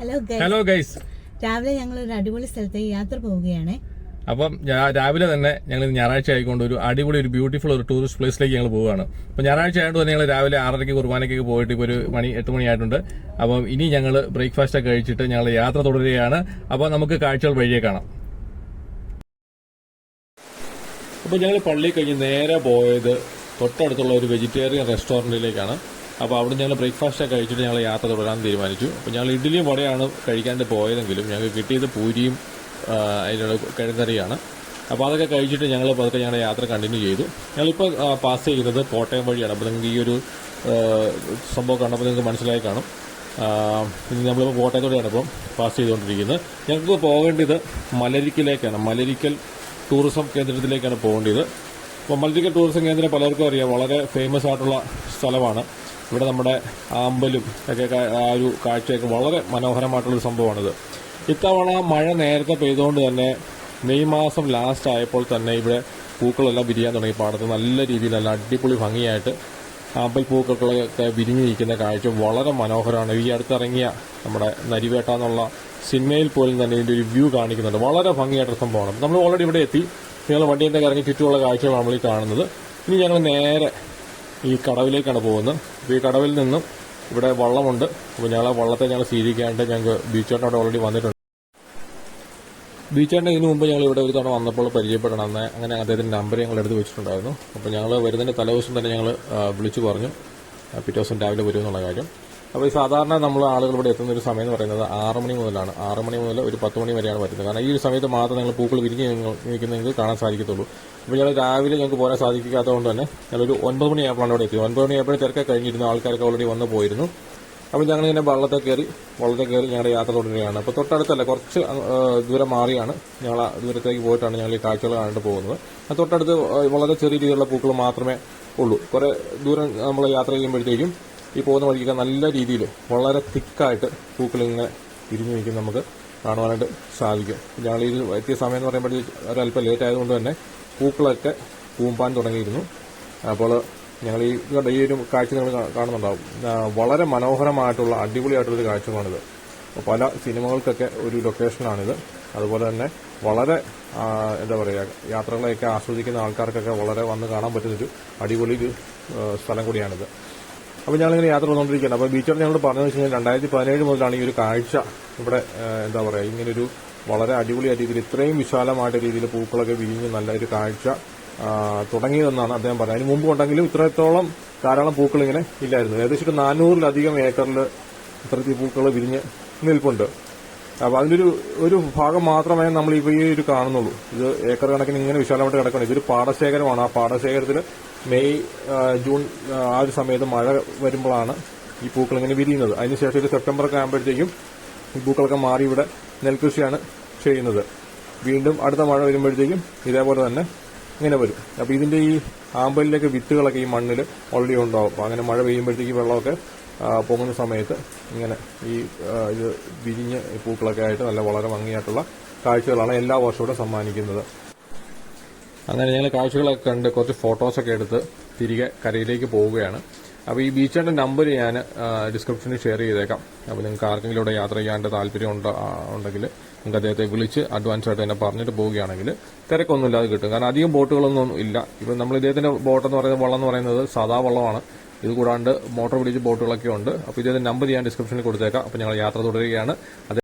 Hello guys hello guys രാവിലെ ഞങ്ങൾ ഒരു അടിപൊളി സ്ഥലത്തേക്ക് യാത്ര പോവുകയാണ്. അപ്പം രാവിലെ തന്നെ ഞങ്ങൾ ഞായറാഴ്ച ആയിക്കൊണ്ട് ഒരു അടിപൊളി ഒരു ബ്യൂട്ടിഫുൾ ഒരു ടൂറിസ്റ്റ് പ്ലേസിലേക്ക് ഞങ്ങൾ പോവുകയാണ്. അപ്പം ഞായറാഴ്ച ആയതുകൊണ്ട് തന്നെ ഞങ്ങൾ രാവിലെ ആറരയ്ക്ക് കുർബാനയ്ക്ക് പോയിട്ട് ഇപ്പോൾ ഒരു മണി എട്ട് മണിയായിട്ടുണ്ട്. അപ്പം ഇനി ഞങ്ങൾ ബ്രേക്ക്ഫാസ്റ്റ് ഒക്കെ കഴിച്ചിട്ട് ഞങ്ങൾ യാത്ര തുടരുകയാണ്. അപ്പോൾ നമുക്ക് കാഴ്ചകൾ വഴിയെ കാണാം. അപ്പോൾ ഞങ്ങൾ പള്ളി കഴിഞ്ഞ് നേരെ പോയത് തൊട്ടടുത്തുള്ള ഒരു വെജിറ്റേറിയൻ റെസ്റ്റോറന്റിലേക്കാണ് അപ്പോൾ അവിടെ ഞങ്ങൾ ബ്രേക്ക്ഫാസ്റ്റ് ഒക്കെ കഴിച്ചിട്ട് ഞങ്ങൾ യാത്ര തുടരാൻ തീരുമാനിച്ചു. അപ്പോൾ ഞങ്ങൾ ഇഡ്ഡലിയും വടയാണ് കഴിക്കാണ്ട് പോയതെങ്കിലും ഞങ്ങൾക്ക് കിട്ടിയത് പൂരിയും അതിനുള്ള കിഴങ്ങറിയാണ് അപ്പോൾ അതൊക്കെ കഴിച്ചിട്ട് ഞങ്ങൾ പതുക്കെ ഞങ്ങളുടെ യാത്ര കണ്ടിന്യൂ ചെയ്തു. ഞങ്ങളിപ്പോൾ പാസ് ചെയ്യുന്നത് കോട്ടയം വഴിയാണ്. അപ്പോൾ നിങ്ങൾക്ക് ഈ ഒരു സംഭവം കണ്ടപ്പോൾ നിങ്ങൾക്ക് മനസ്സിലായി കാണും. ഇനി നമ്മളിപ്പോൾ കോട്ടയത്തോടെയാണ് ഇപ്പം പാസ് ചെയ്തുകൊണ്ടിരിക്കുന്നത്. ഞങ്ങൾക്ക് പോകേണ്ടത് മലരിക്കലേക്കാണ്. മലരിക്കൽ ടൂറിസം കേന്ദ്രത്തിലേക്കാണ് പോകേണ്ടത്. അപ്പോൾ മലരിക്കൽ ടൂറിസം കേന്ദ്രം പലർക്കും അറിയാം. വളരെ ഫേമസ് ആയിട്ടുള്ള സ്ഥലമാണ്. ഇവിടെ നമ്മുടെ ആമ്പലും ഒക്കെ ആ ഒരു കാഴ്ചയൊക്കെ വളരെ മനോഹരമായിട്ടുള്ളൊരു സംഭവമാണിത്. ഇത്തവണ മഴ നേരത്തെ പെയ്തുകൊണ്ട് തന്നെ മെയ് മാസം ലാസ്റ്റ് ആയപ്പോൾ തന്നെ ഇവിടെ പൂക്കളെല്ലാം വിരിയാൻ തുടങ്ങി. പാടത്ത് നല്ല രീതിയിൽ നല്ല അടിപൊളി ഭംഗിയായിട്ട് ആമ്പൽ പൂക്കളൊക്കെ വിരിഞ്ഞു നിൽക്കുന്ന കാഴ്ച വളരെ മനോഹരമാണ്. ഈ അടുത്തിറങ്ങിയ നമ്മുടെ നരിവേട്ട എന്നുള്ള സിനിമയിൽ പോലും തന്നെ ഇതിന്റെ ഒരു വ്യൂ കാണിക്കുന്നുണ്ട്. വളരെ ഭംഗിയായിട്ട് സംഭവമാണ്. നമ്മൾ ഓൾറെഡി ഇവിടെ എത്തി. നിങ്ങൾ വണ്ടിയിൽ നിന്ന് ഇറങ്ങി ചുറ്റുമുള്ള കാഴ്ചകളാണ് നമ്മൾ ഈ കാണുന്നത്. ഇനി ഞങ്ങൾ നേരെ ഈ കടവിലേക്കാണ് പോകുന്നത്. അപ്പോൾ ഈ കടവിൽ നിന്നും ഇവിടെ വള്ളമുണ്ട്. അപ്പോൾ ഞങ്ങൾ വള്ളത്തെ ഞങ്ങൾ സ്വീകരിക്കാണ്ട് ഞങ്ങൾക്ക് ബീച്ചോട്ട് അവിടെ ഓൾറെഡി വന്നിട്ടുണ്ട്. ബീച്ചേട്ടൻ ഇതിനു മുമ്പ് ഞങ്ങൾ ഇവിടെ ഒരു തവണ വന്നപ്പോൾ പരിചയപ്പെടണം അങ്ങനെ അദ്ദേഹത്തിന്റെ നമ്പർ ഞങ്ങൾ എടുത്ത് വെച്ചിട്ടുണ്ടായിരുന്നു. അപ്പോൾ ഞങ്ങൾ വരുന്നതിന്റെ തലേദിവസം തന്നെ ഞങ്ങൾ വിളിച്ചു പറഞ്ഞു. പിറ്റേ ദിവസം രാവിലെ വരുമെന്നുള്ള കാര്യം. അപ്പോൾ ഈ സാധാരണ നമ്മൾ ആളുകൾ ഇവിടെ എത്തുന്ന ഒരു സമയം എന്ന് പറയുന്നത് ആറ് മണി മുതലാണ്. ആറ് മണി മുതൽ ഒരു പത്ത് മണി വരെയാണ് പറ്റുന്നത്. കാരണം ഈ ഒരു സമയത്ത് മാത്രം നിങ്ങൾ പൂക്കൾ വിരിഞ്ഞ് നിൽക്കുന്ന നിങ്ങൾക്ക് കാണാൻ സാധിക്കത്തുള്ളൂ. അപ്പോൾ ഞങ്ങൾ രാവിലെ ഞങ്ങൾക്ക് പോരാൻ സാധിക്കാത്തതുകൊണ്ട് തന്നെ ഞങ്ങളൊരു ഒൻപത് മണിയായപ്പോഴാണ് ഇവിടെ എത്തിയത്. ഒൻപത് ആയപ്പോൾ തിരക്കെ കഴിഞ്ഞിരുന്നു. ആൾക്കാരൊക്കെ ഓൾറെഡി വന്ന് പോയിരുന്നു. അപ്പോൾ ഞങ്ങൾ ഇങ്ങനെ വള്ളത്തെ കയറി വള്ളത്തെ കയറി ഞങ്ങളുടെ യാത്ര തുടരുകയാണ്. അപ്പോൾ തൊട്ടടുത്തല്ല കുറച്ച് ദൂരം മാറിയാണ്. ഞങ്ങൾ ദൂരത്തേക്ക് പോയിട്ടാണ് ഞങ്ങൾ ഈ കാഴ്ചകൾ കാണിട്ട് പോകുന്നത്. തൊട്ടടുത്ത് വളരെ ചെറിയ രീതിയിലുള്ള പൂക്കൾ മാത്രമേ ഉള്ളൂ. കുറെ ദൂരം നമ്മൾ യാത്ര ചെയ്യുമ്പോഴത്തേക്കും ഈ പോകുന്ന വഴിക്കൊക്കെ നല്ല രീതിയിൽ വളരെ തിക്കായിട്ട് പൂക്കൾ ഇങ്ങനെ തിരിഞ്ഞു നിൽക്കും നമുക്ക് കാണുവാനായിട്ട് സാധിക്കും. ഞങ്ങൾ ഇതിൽ എത്തിയ സമയം എന്ന് പറയുമ്പോഴത്തേക്ക് ഒരല്പം ലേറ്റ് ആയതുകൊണ്ട് തന്നെ പൂക്കളൊക്കെ പൂമ്പാൻ തുടങ്ങിയിരുന്നു. അപ്പോൾ ഞങ്ങൾ ഈ ഈ ഒരു കാഴ്ച നിങ്ങൾ കാണുന്നുണ്ടാവും. വളരെ മനോഹരമായിട്ടുള്ള അടിപൊളിയായിട്ടുള്ളൊരു കാഴ്ചകളാണിത് പല സിനിമകൾക്കൊക്കെ ഒരു ലൊക്കേഷനാണിത്. അതുപോലെ തന്നെ വളരെ എന്താ പറയുക യാത്രകളെയൊക്കെ ആസ്വദിക്കുന്ന ആൾക്കാർക്കൊക്കെ വളരെ വന്ന് കാണാൻ പറ്റുന്നൊരു അടിപൊളി ഒരു സ്ഥലം കൂടിയാണിത്. അപ്പോൾ ഞങ്ങളിങ്ങനെ യാത്ര വന്നുകൊണ്ടിരിക്കുകയാണ് അപ്പോൾ ബീച്ചർ ഞങ്ങളോട് പറഞ്ഞു വെച്ച് കഴിഞ്ഞാൽ രണ്ടായിരത്തി പതിനേഴ് മുതലാണ് ഈ ഒരു കാഴ്ച ഇവിടെ എന്താ പറയുക ഇങ്ങനൊരു വളരെ അടിപൊളിയായ രീതിയിൽ ഇത്രയും വിശാലമായിട്ട് രീതിയിൽ പൂക്കളൊക്കെ വിരിഞ്ഞ് നല്ലൊരു കാഴ്ച തുടങ്ങിയതെന്നാണ് അദ്ദേഹം പറഞ്ഞത്. അതിന് മുമ്പ് ഉണ്ടെങ്കിലും ഇത്രത്തോളം ധാരാളം പൂക്കൾ ഇങ്ങനെ ഇല്ലായിരുന്നു. ഏകദേശം ഒരു നാനൂറിലധികം ഏക്കറിൽ ഇത്തരത്തിൽ പൂക്കൾ വിരിഞ്ഞ് നിൽപ്പുണ്ട്. അപ്പൊ അതിനൊരു ഒരു ഭാഗം മാത്രമേ നമ്മൾ ഇപ്പോൾ ഈ ഒരു കാണുന്നുള്ളൂ. ഇത് ഏക്കർ കണക്കിന് ഇങ്ങനെ വിശാലമായിട്ട് കിടക്കണം ഇതൊരു പാടശേഖരമാണ്. ആ പാടശേഖരത്തിൽ മെയ് ജൂൺ ആ, ഒരു സമയത്ത് മഴ വരുമ്പോഴാണ് ഈ പൂക്കൾ ഇങ്ങനെ വിരിയുന്നത്. അതിനുശേഷം ഒരു സെപ്റ്റംബർ ഒക്കെ ആകുമ്പോഴത്തേക്കും ഈ പൂക്കളൊക്കെ മാറി ഇവിടെ നെൽകൃഷിയാണ് ചെയ്യുന്നത്. വീണ്ടും അടുത്ത മഴ വരുമ്പോഴത്തേക്കും ഇതേപോലെ തന്നെ ഇങ്ങനെ വരും. അപ്പൊ ഇതിന്റെ ഈ ആമ്പലിലേക്ക് വിത്തുകളൊക്കെ ഈ മണ്ണിൽ ഓൾറെഡി ഉണ്ടാവും. അപ്പൊ അങ്ങനെ മഴ പെയ്യുമ്പോഴത്തേക്ക് വെള്ളമൊക്കെ പൊങ്ങുന്ന സമയത്ത് ഇങ്ങനെ ഈ ഇത് വിരിഞ്ഞ് പൂക്കളൊക്കെ ആയിട്ട് നല്ല വളരെ ഭംഗിയായിട്ടുള്ള കാഴ്ചകളാണ് എല്ലാ വർഷവും സമ്മാനിക്കുന്നത്. അങ്ങനെ ഞങ്ങൾ കാഴ്ചകളൊക്കെ കണ്ട് കുറച്ച് ഫോട്ടോസൊക്കെ എടുത്ത് തിരികെ കരയിലേക്ക് പോവുകയാണ്. അപ്പോൾ ഈ ബീച്ചിന്റെ നമ്പർ ഞാൻ ഡിസ്ക്രിപ്ഷനിൽ ഷെയർ ചെയ്തേക്കാം. അപ്പോൾ നിങ്ങൾക്ക് ആർക്കെങ്കിലും ഇവിടെ യാത്ര ചെയ്യാണ്ട് താല്പര്യം ഉണ്ടോ ഉണ്ടെങ്കിൽ നിങ്ങൾക്ക് അദ്ദേഹത്തെ വിളിച്ച് അഡ്വാൻസ് ആയിട്ട് തന്നെ പറഞ്ഞിട്ട് പോവുകയാണെങ്കിൽ തിരക്കൊന്നും ഇല്ലാതെ കിട്ടും. കാരണം അധികം ബോട്ടുകളൊന്നും ഇല്ല. ഇപ്പം നമ്മൾ ഇദ്ദേഹത്തിന്റെ ബോട്ട് എന്ന് പറയുന്നത് വള്ളം എന്ന് പറയുന്നത് സാധാ വള്ളമാണ്. ഇത് കൂടാണ്ട് മോട്ടോർ പിടിച്ച് ബോട്ടുകളൊക്കെ ഉണ്ട്. അപ്പോൾ ഇദ്ദേഹത്തിന്റെ നമ്പർ ഞാൻ ഡിസ്ക്രിപ്ഷനിൽ കൊടുത്തേക്കാം. അപ്പോൾ ഞങ്ങൾ യാത്ര തുടരുകയാണ്.